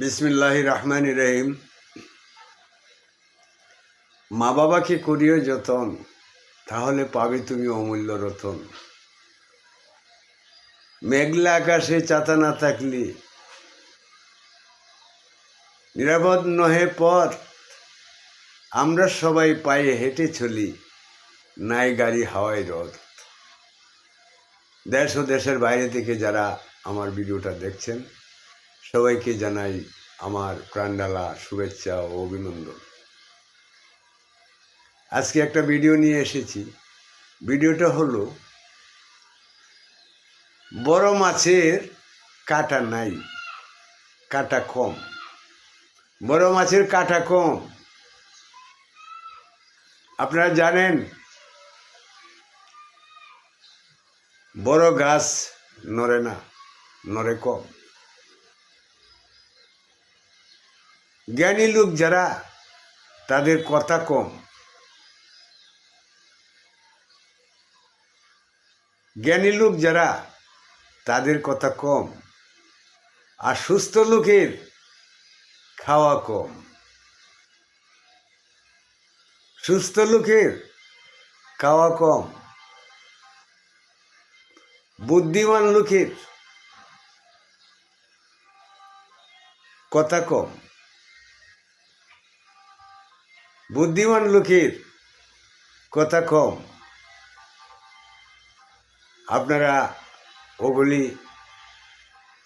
বিসমিল্লাহ রহমান রহিম। মা বাবাকে করিও যতন, তাহলে পাবে তুমি অমূল্য রতন। মেঘলা আকাশে চাতা না থাকলে নিরাপদ নহে পথ। আমরা সবাই পায়ে হেঁটে চলি, নাই গাড়ি হাওয়ায় রথ দেশ ও দেশের বাইরে থেকে যারা আমার ভিডিওটা দেখছেন সবাইকে জানাই আমার প্রাণডালা শুভেচ্ছা ও অভিনন্দন। আজকে একটা ভিডিও নিয়ে এসেছি। ভিডিওটা হলো, বড় মাছের কাটা নাই, কাটা কম। বড় মাছের কাটা কম। আপনারা জানেন, বড় গাছ নড়ে না, নড়ে কম। জ্ঞানী লোক যারা, তাদের কথা কম। জ্ঞানী লোক যারা, তাদের কথা কম। আর সুস্থ লোকের খাওয়া কম। সুস্থ লোকের খাওয়া কম। বুদ্ধিমান লোকের কথা কম। বুদ্ধিমান লোকের কথা কম। আপনারা ওগুলি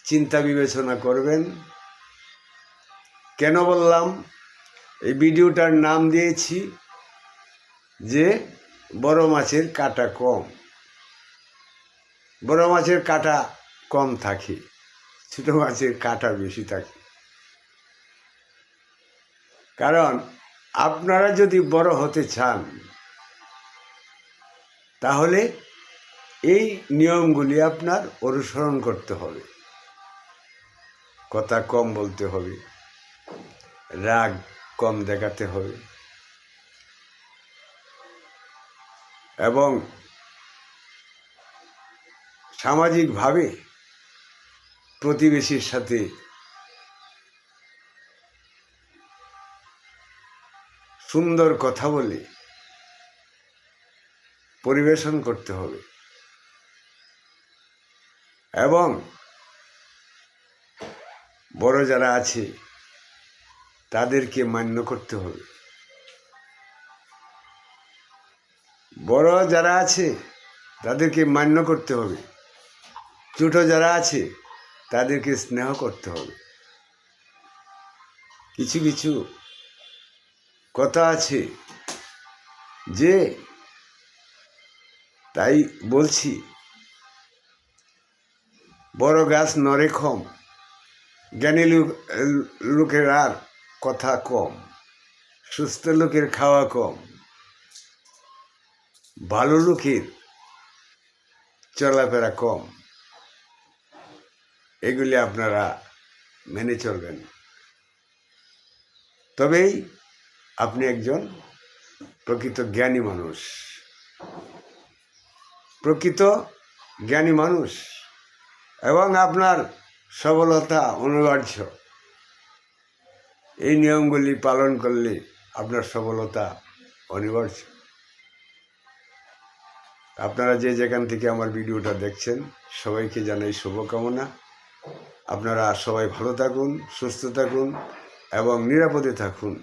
চিন্তা বিবেচনা করবেন। কেন বললাম? এই ভিডিওটার নাম দিয়েছি যে বড় মাছের কাটা কম। বড় মাছের কাটা কম থাকে, ছোটো মাছের কাটা বেশি থাকে। কারণ আপনারা যদি বড় হতে চান, তাহলে এই নিয়মগুলি আপনার অনুসরণ করতে হবে। কথা কম বলতে হবে, রাগ কম দেখাতে হবে। এবং সামাজিকভাবে প্রতিবেশীর সাথে সুন্দর কথা বলে পরিবেশন করতে হবে। এবং বড় যারা আছে, তাদেরকে মান্য করতে হবে। বড় যারা আছে, তাদেরকে মান্য করতে হবে। ছোট যারা আছে, তাদেরকে স্নেহ করতে হবে। কিছু কিছু কথা আছে। যে, তাই বলছি। বড় গাছ নড়ে কম জ্ঞানী লোক, লোকের আর কথা কম, সুস্থ লোকের খাওয়া কম, ভালো লোকের চলাফেরা কম। এগুলি আপনারা মেনে চলবেন। তবেই আপনি একজন প্রকৃত জ্ঞানী মানুষ। প্রকৃত জ্ঞানী মানুষ এবং আপনার সবলতা অনিবার্য। এই নিয়মগুলি পালন করলে আপনার সফলতা অনিবার্য। আপনারা যে যেখান থেকে আমার ভিডিওটা দেখছেন, সবাইকে জানাই শুভকামনা। আপনারা সবাই ভালো থাকুন, সুস্থ থাকুন এবং নিরাপদে থাকুন।